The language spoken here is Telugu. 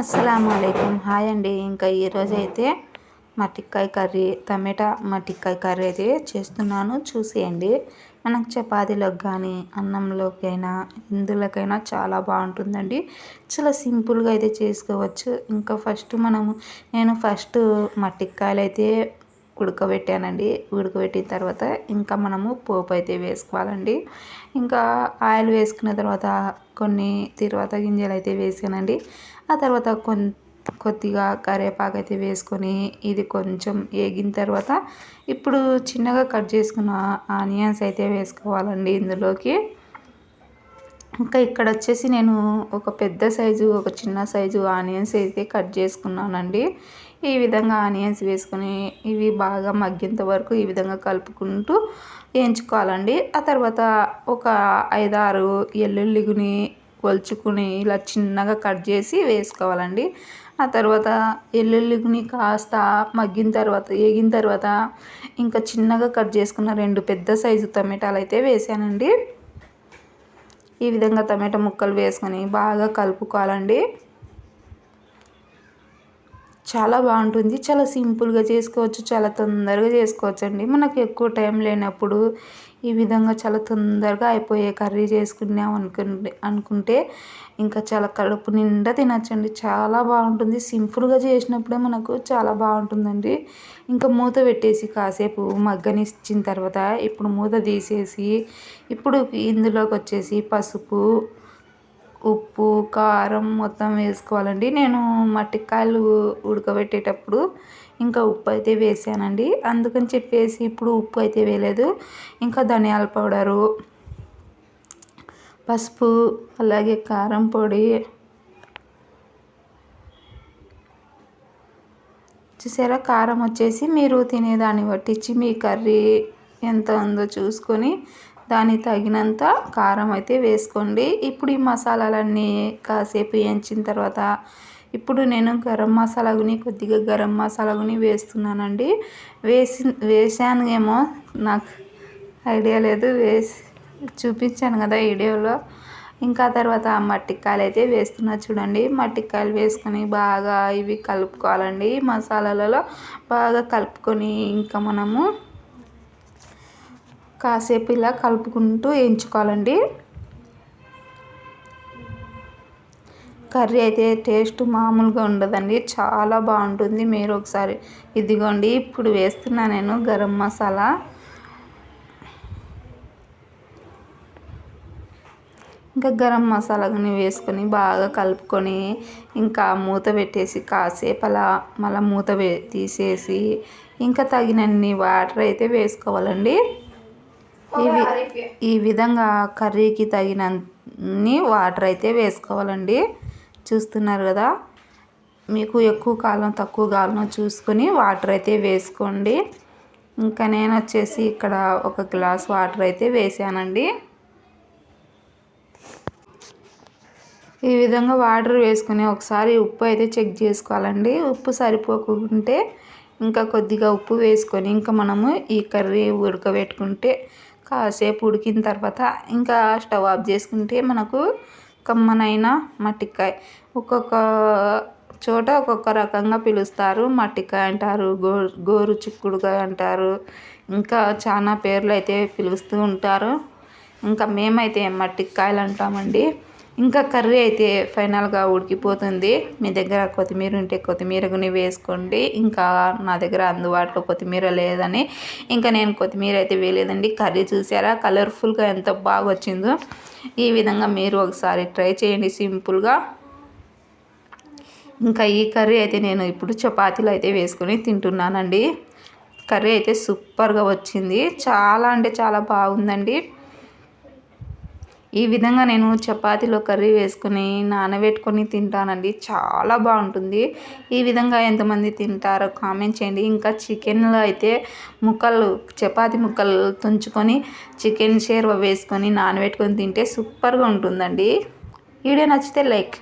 అస్సలం అయికం హాయ్ అండి. ఇంకా ఈరోజు అయితే మట్టికాయ కర్రీ టమాటా మట్టికాయ కర్రీ అయితే చేస్తున్నాను. చూసేయండి. మనకు చపాతీలోకి కానీ అన్నంలోకైనా ఇందులోకైనా చాలా బాగుంటుందండి. చాలా సింపుల్గా అయితే చేసుకోవచ్చు. ఇంకా ఫస్ట్ మనము నేను ఫస్ట్ మట్టికాయలు అయితే ఉడకబెట్టానండి. ఉడకబెట్టిన తర్వాత ఇంకా మనము పోపు అయితే వేసుకోవాలండి. ఇంకా ఆయిల్ వేసుకున్న తర్వాత కొన్ని తర్వాత గింజలు అయితే వేసానండి. ఆ తర్వాత కొన్ కొద్దిగా కరివేపాకు అయితే వేసుకొని ఇది కొంచెం వేగిన తర్వాత ఇప్పుడు చిన్నగా కట్ చేసుకున్న ఆనియన్స్ అయితే వేసుకోవాలండి ఇందులోకి. ఇంకా ఇక్కడ వచ్చేసి నేను ఒక పెద్ద సైజు ఒక చిన్న సైజు ఆనియన్స్ అయితే కట్ చేసుకున్నానండి. ఈ విధంగా ఆనియన్స్ వేసుకొని ఇవి బాగా మగ్గేంత వరకు ఈ విధంగా కలుపుకుంటూ వేయించుకోవాలండి. ఆ తర్వాత ఒక ఐదారు ఎల్లుల్లిగుని కొలుచుకుని ఇలా చిన్నగా కట్ చేసి వేసుకోవాలండి. ఆ తర్వాత ఎల్లుల్లిని కాస్త మగ్గిన తర్వాత వేగిన తర్వాత ఇంకా చిన్నగా కట్ చేసుకున్న రెండు పెద్ద సైజు టమాటాలు అయితే వేసానండి. ఈ విధంగా టమాటా ముక్కలు వేసుకొని బాగా కలుపుకోవాలండి. చాలా బాగుంటుంది. చాలా సింపుల్గా చేసుకోవచ్చు. చాలా తొందరగా చేసుకోవచ్చు అండి మనకు ఎక్కువ టైం లేనప్పుడు ఈ విధంగా చాలా తొందరగా అయిపోయే కర్రీ చేసుకున్నాం అనుకుంటే అనుకుంటే ఇంకా చాలా కడుపు నిండా తినచ్చండి. చాలా బాగుంటుంది. సింపుల్గా చేసినప్పుడే మనకు చాలా బాగుంటుందండి. ఇంకా మూత పెట్టేసి కాసేపు మగ్గనిచ్చిన తర్వాత ఇప్పుడు మూత తీసేసి ఇప్పుడు ఇందులోకి వచ్చేసి పసుపు ఉప్పు కారం మొత్తం వేసుకోవాలండి. నేను మట్టికాయలు ఉడకబెట్టేటప్పుడు ఇంకా ఉప్పు అయితే వేసానండి. అందుకని చెప్పేసి ఇప్పుడు ఉప్పు అయితే వేయలేదు. ఇంకా ధనియాల పౌడరు పసుపు అలాగే కారం పొడి. చూసారా? కారం వచ్చేసి మీరు తినేదాన్ని పట్టించి మీ కర్రీ ఎంత ఉందో చూసుకొని దానికి తగినంత కారం అయితే వేసుకోండి. ఇప్పుడు ఈ మసాలాలన్నీ కాసేపు వేయించిన తర్వాత ఇప్పుడు నేను గరం మసాలాని కొద్దిగా గరం మసాలా గుని వేస్తున్నానండి. వేసి వేసాను ఏమో నాకు ఐడియా లేదు. వేసి చూపించాను కదా వీడియోలో. ఇంకా తర్వాత మట్టికాయలు అయితే వేస్తున్నా చూడండి. మట్టికాయలు వేసుకొని బాగా ఇవి కలుపుకోవాలండి. మసాలాలలో బాగా కలుపుకొని ఇంకా మనము కాసేపు ఇలా కలుపుకుంటూ వేయించుకోవాలండి. కర్రీ అయితే టేస్ట్ మామూలుగా ఉండదండి. చాలా బాగుంటుంది. మీరు ఒకసారి ఇదిగోండి ఇప్పుడు వేస్తున్నా నేను గరం మసాలా. ఇంకా గరం మసాలాని వేసుకొని బాగా కలుపుకొని ఇంకా మూత పెట్టేసి కాసేపు అలా మళ్ళీ మూత తీసేసి ఇంకా తగినన్ని వాటర్ అయితే వేసుకోవాలండి. ఇవి ఈ విధంగా కర్రీకి తగినన్ని వాటర్ అయితే వేసుకోవాలండి. చూస్తున్నారు కదా? మీకు ఎక్కువ కాలం తక్కువ కాలం చూసుకొని వాటర్ అయితే వేసుకోండి. ఇంకా నేను వచ్చేసి ఇక్కడ ఒక గ్లాస్ వాటర్ అయితే వేసానండి. ఈ విధంగా వాటర్ వేసుకుని ఒకసారి ఉప్పు అయితే చెక్ చేసుకోవాలండి. ఉప్పు సరిపోకుంటే ఇంకా కొద్దిగా ఉప్పు వేసుకొని ఇంకా మనము ఈ కర్రీ ఉడకబెట్టుకుంటే కాసేపు ఉడికిన తర్వాత ఇంకా స్టవ్ ఆఫ్ చేసుకుంటే మనకు కమ్మనైన మట్టికాయ. ఒక్కొక్క చోట ఒక్కొక్క రకంగా పిలుస్తారు. మట్టికాయ అంటారు గో గోరు చిక్కుడుకాయ అంటారు. ఇంకా చాలా పేర్లు అయితే పిలుస్తూ ఉంటారు. ఇంకా మేమైతే మట్టికాయలు అంటామండి. ఇంకా కర్రీ అయితే ఫైనల్గా ఉడికిపోతుంది. మీ దగ్గర కొత్తిమీర ఉంటే కొత్తిమీరని వేసుకోండి. ఇంకా నా దగ్గర అందుబాటులో కొత్తిమీర లేదని ఇంకా నేను కొత్తిమీర అయితే వేయలేదండి. కర్రీ చూసారా? కలర్ఫుల్గా ఎంత బాగా వచ్చిందో. ఈ విధంగా మీరు ఒకసారి ట్రై చేయండి సింపుల్గా. ఇంకా ఈ కర్రీ అయితే నేను ఇప్పుడు చపాతీలు అయితే వేసుకొని తింటున్నానండి. కర్రీ అయితే సూపర్గా వచ్చింది. చాలా అంటే చాలా బాగుందండి. ఈ విధంగా నేను చపాతీలో కర్రీ వేసుకొని నానబెట్టుకొని తింటానండి. చాలా బాగుంటుంది. ఈ విధంగా ఎంతమంది తింటారో కామెంట్ చేయండి. ఇంకా చికెన్లో అయితే ముక్కలు చపాతీ ముక్కలు తుంచుకొని చికెన్ షేర్వ వేసుకొని నానబెట్టుకొని తింటే సూపర్గా ఉంటుందండి. వీడియో నచ్చితే లైక్